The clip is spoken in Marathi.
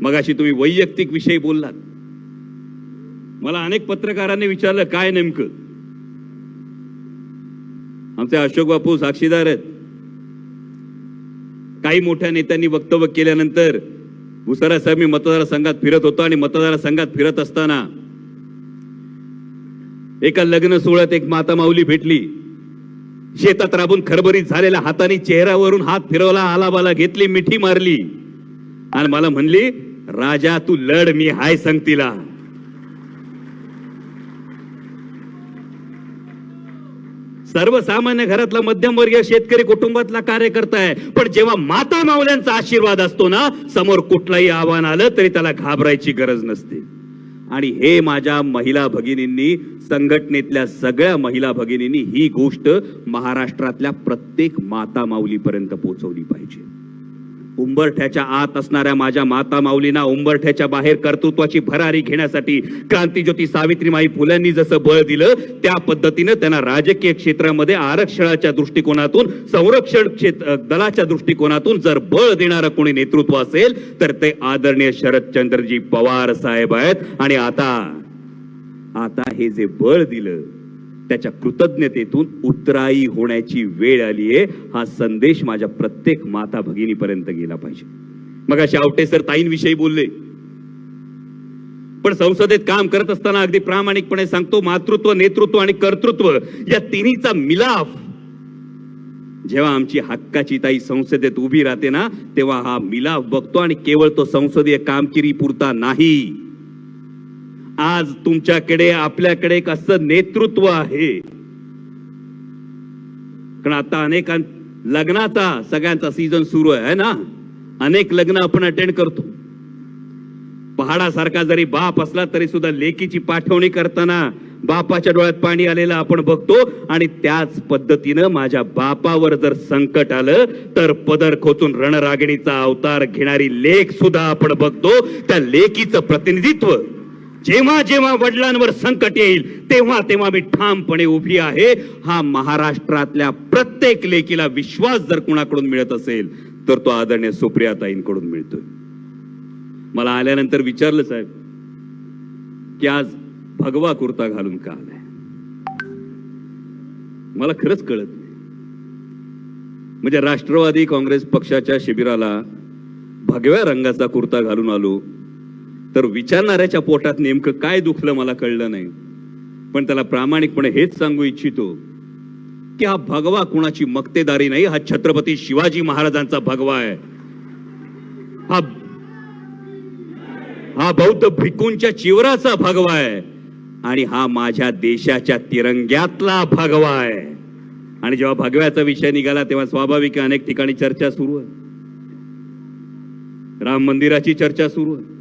मगाशी तुम्ही वैयक्तिक विषयी बोललात. मला अनेक पत्रकारांनी विचारलं काय नेमकं? आमचे अशोक बापू साक्षीदार आहेत. काही मोठ्या नेत्यांनी वक्तव्य केल्यानंतर भुसारा साहेब मी मतदारसंघात फिरत होतो आणि मतदारसंघात फिरत असताना एका लग्न सोहळ्यात एक माता माऊली भेटली. शेतात राबून खरबरीत झालेल्या हाताने चेहऱ्यावरून हात फिरवला आलाबाला घेतली मिठी मारली. आणि मला म्हणली राजा तू लढ मी हाय सांग तिला सर्वसामान्य घरातला मध्यमवर्गीय शेतकरी कुटुंबातला कार्यकर्ता आहे पण जेव्हा माता माऊल्यांचा आशीर्वाद असतो ना समोर कुठलंही आव्हान आलं तरी त्याला घाबरायची गरज नसते. आणि हे माझ्या महिला भगिनींनी संघटनेतल्या सगळ्या महिला भगिनींनी ही गोष्ट महाराष्ट्रातल्या प्रत्येक माता माऊलीपर्यंत पोहोचवली पाहिजे. उंबरठ्याच्या आत असणाऱ्या माझ्या माता माऊलींना उंबरठ्याच्या बाहेर कर्तृत्वाची भरारी घेण्यासाठी क्रांतीज्योती सावित्रीमाई फुल्यांनी जसं बळ दिलं त्या पद्धतीनं त्यांना राजकीय क्षेत्रामध्ये आरक्षणाच्या दृष्टिकोनातून संरक्षण क्षेत्र दलाच्या दृष्टिकोनातून जर बळ देणारं कोणी नेतृत्व असेल तर ते आदरणीय शरदचंद्रजी पवार साहेब आहेत. आणि आता आता हे जे बळ दिलं त्याच्या कृतज्ञतेतून उतराई होण्याची वेळ आली आहे. हा संदेश माझ्या प्रत्येक माता भगिनीपर्यंत गेला पाहिजे. मग अशा आवटे सर ताईंविषयी बोलले. पण संसदेत काम करत असताना अगदी प्रामाणिकपणे सांगतो मातृत्व नेतृत्व आणि कर्तृत्व या तिन्हीचा मिलाफ. जेव्हा आमची हक्काची ताई संसदेत उभी राहते ना तेव्हा हा मिलाफ बघतो आणि केवळ तो संसदीय कामगिरी पुरता नाही. आज तुमच्याकडे आपल्याकडे एक असं नेतृत्व आहे. कारण आता अनेक लग्नाचा सगळ्यांचा सीझन सुरू आहे ना? अनेक लग्न आपण अटेंड करतो. पहाडासारखा जरी बाप असला तरी सुद्धा लेकीची पाठवणी करताना बापाच्या डोळ्यात पाणी आलेलं आपण बघतो. आणि त्याच पद्धतीनं माझ्या बापावर जर संकट आलं तर पदर खोचून रणरागिणीचा अवतार घेणारी लेख सुद्धा आपण बघतो. त्या लेकीचं प्रतिनिधित्व जेव्हा जेव्हा वडिलांवर संकट येईल तेव्हा तेव्हा मी ठामपणे उभी आहे. हा महाराष्ट्रातल्या प्रत्येक लेकीला विश्वास जर कुणाकडून मिळत असेल तर तो आदरणीय सुप्रियाताईंकडून मिळतोय. मला आल्यानंतर विचारलं साहेब की आज भगवा कुर्ता घालून का आलाय? मला खरंच कळत नाही. म्हणजे राष्ट्रवादी काँग्रेस पक्षाच्या शिबिराला भगव्या रंगाचा कुर्ता घालून आलो तर विचारणाऱ्याच्या पोटात नेमकं काय दुखलं मला कळलं नाही. पण त्याला प्रामाणिकपणे हेच सांगू इच्छितो की हा भगवा कुणाची मक्तेदारी नाही हा छत्रपती शिवाजी महाराजांचा भगवा आहे. हा हा बौद्ध भिकूंच्या चिवराचा भगवा आहे आणि हा माझ्या देशाच्या तिरंग्यातला भगवा आहे. आणि जेव्हा भगव्याचा विषय निघाला तेव्हा स्वाभाविक अनेक ठिकाणी चर्चा सुरू आहे. राम मंदिराची चर्चा सुरू आहे.